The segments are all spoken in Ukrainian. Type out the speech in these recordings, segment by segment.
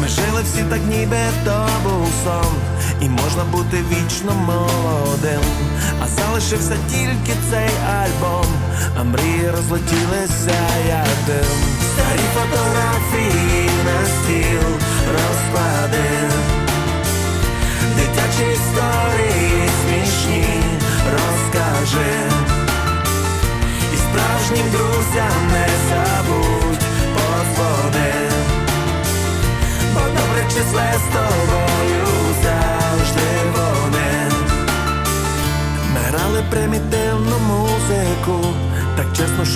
Ми жили всі так, ніби то був сон, і можна бути вічно молодим. А залишився тільки цей альбом, а мрії розлетілися як дим. Старі фотографії на стіл розкладив. Дитячі історії смішні розкажи. І справжнім друзям не забудь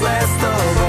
last of